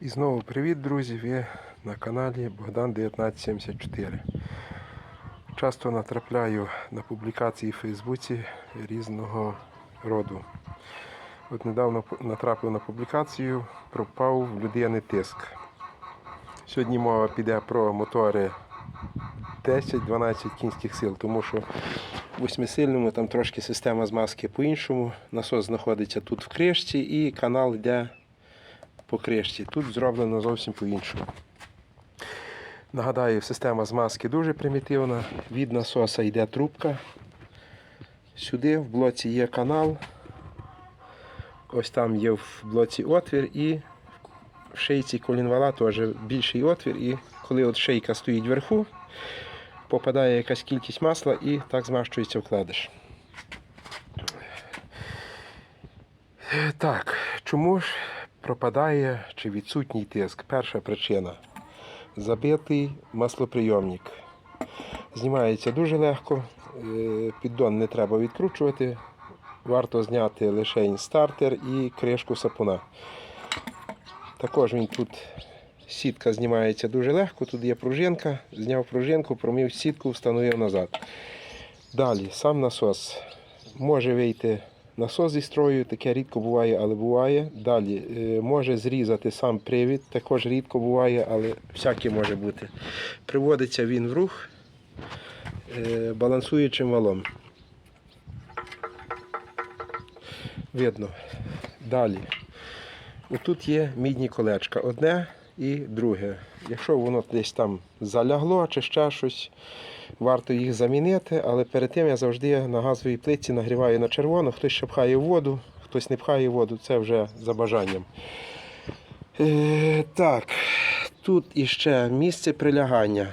І знову привіт, друзі! Ви на каналі Богдан 1974. Часто натрапляю на публікації в Фейсбуці різного роду. От недавно натрапив на публікацію, пропав в людини тиск. Сьогодні мова піде про мотори 10-12 кінських сил, тому що в восьмисильному там трошки система змазки по-іншому. Насос знаходиться тут в кришці і канал йде по кришці. Тут зроблено зовсім по-іншому. Нагадаю, система змазки дуже примітивна. Від насоса йде трубка. Сюди в блоці є канал. Ось там є в блоці отвір і в шийці колінвала теж більший отвір. І коли от шийка стоїть вверху, попадає якась кількість масла і так змащується вкладиш. Так, чому ж пропадає чи відсутній тиск? Перша причина забитий маслоприйомник. Знімається дуже легко, е, піддон не треба відкручувати. Варто зняти лише стартер і кришку сапуна. Також він тут сітка знімається дуже легко, тут є пружинка, зняв пружинку, промив сітку, встановив назад. Далі сам насос може вийти насос зі строю, таке рідко буває, але буває. Далі е, може зрізати сам привід, також рідко буває, але всяке може бути. Приводиться він в рух е, балансуючим валом. Видно. Далі. Тут є мідні колечка, одне і друге. Якщо воно десь там залягло чи ще щось, варто їх замінити, але перед тим я завжди на газовій плитці нагріваю на червоно, хтось ще пхає воду, хтось не пхає воду, це вже за бажанням. Е, так, тут іще місце прилягання.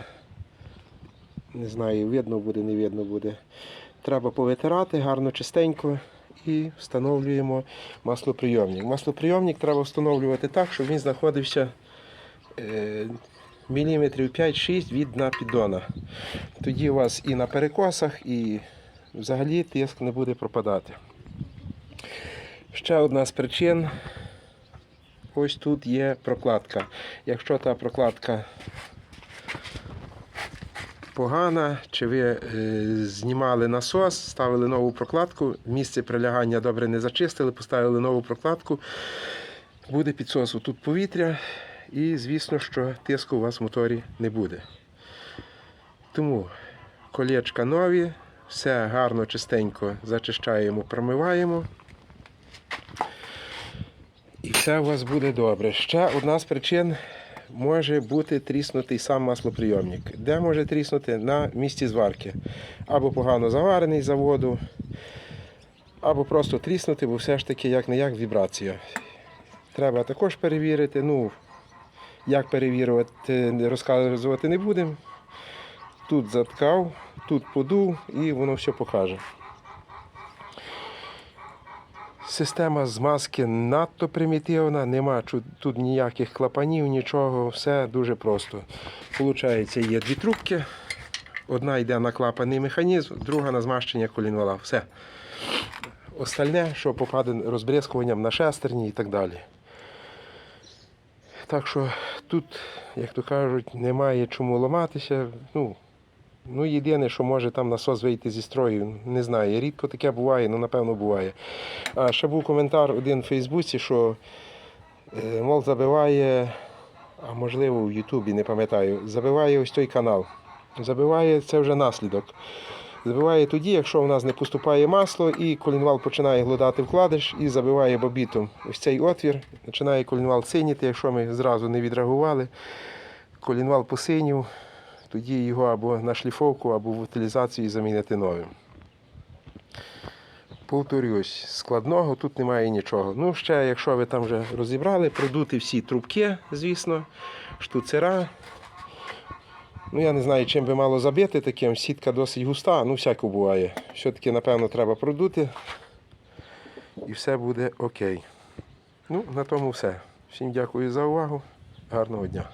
Не знаю, видно буде, не видно буде. Треба повитирати гарно чистенько і встановлюємо маслоприйомник. Маслоприйомник треба встановлювати так, щоб він знаходився міліметрів 5-6 від дна піддона. Тоді у вас і на перекосах, і взагалі тиск не буде пропадати. Ще одна з причин. Ось тут є прокладка. Якщо та прокладка погана, чи ви е, знімали насос, ставили нову прокладку, місце прилягання добре не зачистили, поставили нову прокладку, буде підсосу тут повітря, і звісно, що тиску у вас в моторі не буде. Тому колечка нові, все гарно, чистенько зачищаємо, промиваємо. І все у вас буде добре. Ще одна з причин може бути тріснутий сам маслоприйомник. Де може тріснути? На місці зварки. Або погано заварений з заводу, або просто тріснути, бо все ж таки як не як вібрація. Треба також перевірити. Ну, як перевірювати, розказувати не будемо. Тут заткав, тут подув і воно все покаже. Система змазки надто примітивна, нема тут ніяких клапанів, нічого, все дуже просто. Получається, є дві трубки. Одна йде на клапанний механізм, друга на змащення колінвала. Все. Остальне, що попаде розбризкуванням на шестерні і так далі. Так що тут, як то кажуть, немає чому ламатися. Ну, Ну, єдине, що може там насос вийти зі строю, не знаю. Рідко таке буває, ну напевно буває. А ще був коментар один в Фейсбуці, що е, мол забиває, а можливо в Ютубі, не пам'ятаю, забиває ось той канал. Забиває це вже наслідок. Забиває тоді, якщо в нас не поступає масло, і колінвал починає глодати вкладиш і забиває бобітом. Ось цей отвір, починає колінвал синіти, якщо ми зразу не відреагували. Колінвал посинів, тоді його або на шліфовку, або в утилізацію замінити новим. Повторюсь, складного тут немає нічого. Ну, ще, якщо ви там вже розібрали, продути всі трубки, звісно, штуцера. Ну, я не знаю, чим би мало забити таким. Сітка досить густа, ну всяко буває. Все-таки, напевно, треба продути. І все буде окей. Ну, на тому все. Всім дякую за увагу. Гарного дня.